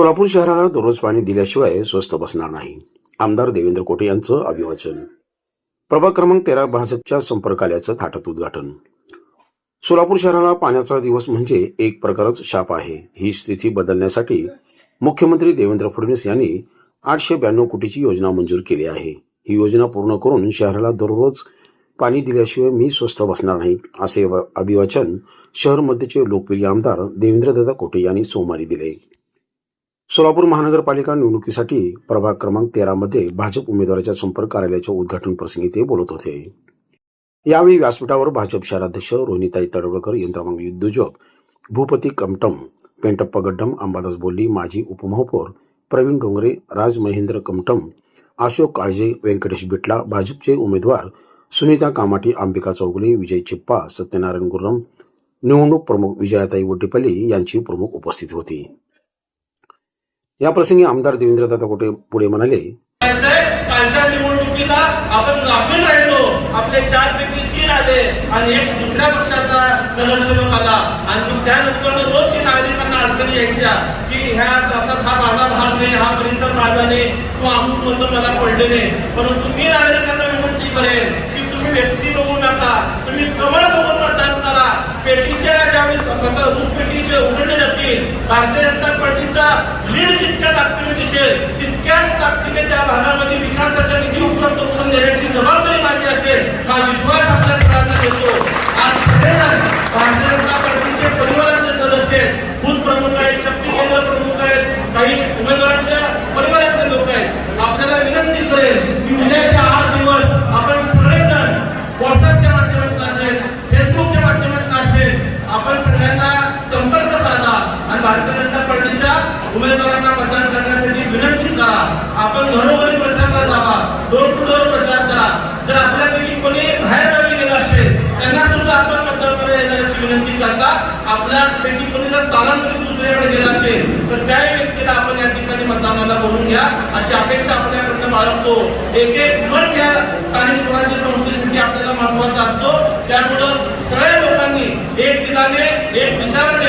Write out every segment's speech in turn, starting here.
सोलापूर शहराला दररोज पाणी दिल्याशिवाय स्वस्त बसणार नाही. आमदार देवेंद्र कोटे यांचं अभिवाचन. प्रभाग क्रमांक तेरा भाजपच्या संपर्कालयाचं थाटात उद्घाटन. सोलापूर शहराला पाण्याचा दिवस म्हणजे एक प्रकारच शाप आहे. ही स्थिती बदलण्यासाठी मुख्यमंत्री देवेंद्र फडणवीस यांनी आठशे ब्याण्णव कोटीची योजना मंजूर केली आहे. ही योजना पूर्ण करून शहराला दररोज पाणी दिल्याशिवाय मी स्वस्थ बसणार नाही असे अभिवाचन शहर मध्यचे लोकप्रिय आमदार देवेंद्रदादा कोटे यांनी सोमवारी दिले. सोलापूर महानगरपालिका निवडणुकीसाठी प्रभाग क्रमांक तेरामध्ये भाजप उमेदवाराच्या संपर्क कार्यालयाच्या उद्घाटन प्रसंगी ते बोलत होते. यावेळी व्यासपीठावर भाजप शहराध्यक्ष रोहिणीताई तडवळकर यंत्रमाग उद्योजक भूपती कमटम पेंटप्पा गड्डम अंबादास बोल्ली माजी उपमहापौर प्रवीण डोंगरे राज महेंद्र कमटम अशोक काळजे व्यंकटेश बिटला भाजपचे उमेदवार सुनीता कामाटी अंबिका चौगुले विजय चिप्पा सत्यनारायण गुर्रम निवडणूक प्रमुख विजयाताई वड्डेपल्ली यांची प्रमुख उपस्थिती होती. या प्रसंगी आमदार देवेंद्रदादा कोटे पुढे म्हणाले कालच्या निवडणुकीला आपण गाफील राहिलो. आपले चार पैकी तीन आले आणि एक दुसऱ्या पक्षाचा नगरसेवक आला. आणि मग त्यानंतर रोज नागरिकांना अडचणी यायच्या की ह्या तासात हा माझा भाग नाही हा परिसर माझा नाही किंवा अमुक मत मला पडले नाही. परंतु मी नागरिकांना विनंती करेन की तुम्ही व्यक्ती बघू नका. तुम्ही कमळ पेटीच्या ज्यावेळेस मत- पेटीचे उघडले जातील भारतीय जनता पार्टीचा लीड जितक्या ताकदीने दिसेल तितक्याच ताकदीने त्या भागामध्ये विकासाचा निधी उपलब्ध करून देण्याची जबाबदारी माझी असेल हा विश्वास आपल्या सगळ्यांना देतो आज सगळेजण भारतीय जनता पार्टीचे परिवाराचे सदस्य आहेत बूथ प्रमुख आहेत शक्ती केंद्र प्रमुख आहेत काही उमेदवारांच्या परिवारातले लोक आहेत आपल्याला विनंती करेल की उद्याच्या आठ दिवस आपण सगळेजण व्हॉट्सअपच्या माध्यमातून असेल फेसबुकच्या माध्यमातून असेल आपण सगळ्यांना संपर्क साधा आणि भारतीय जनता पार्टीच्या उमेदवारांना मतदान करण्यासाठी विनंती करा. आपण घरोघरी प्रचारला जावा डोर टू डोर प्रचार करा. जर आपल्यापैकी कोणी बाहेर गावी गेलं असेल त्यांना सुद्धा आपण मतदान करायला येण्याची विनंती करता. आपल्यापैकी कोणी जर स्थलांतरित दुसऱ्याकडे गेला असेल तर त्या व्यक्तीला आपण या ठिकाणी मतदानाला बोलून घ्या. अशी अपेक्षा आपल्याकडनं बाळगतो. एक एक मत या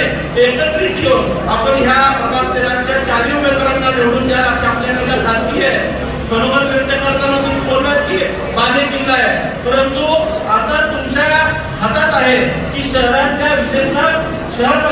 विचाराने एकत्रित घेऊन आपण ह्या प्रभाग चारही उमेदवारांना निवडून द्या अशी आपल्या आपल्याकडे खात्री आहे. मनोबल व्यक्त करताना तुम्ही बोललात की बाले किल्ला आहे. परंतु आता तुमच्या हातात आहे की शहरातल्या विशेषतः शहर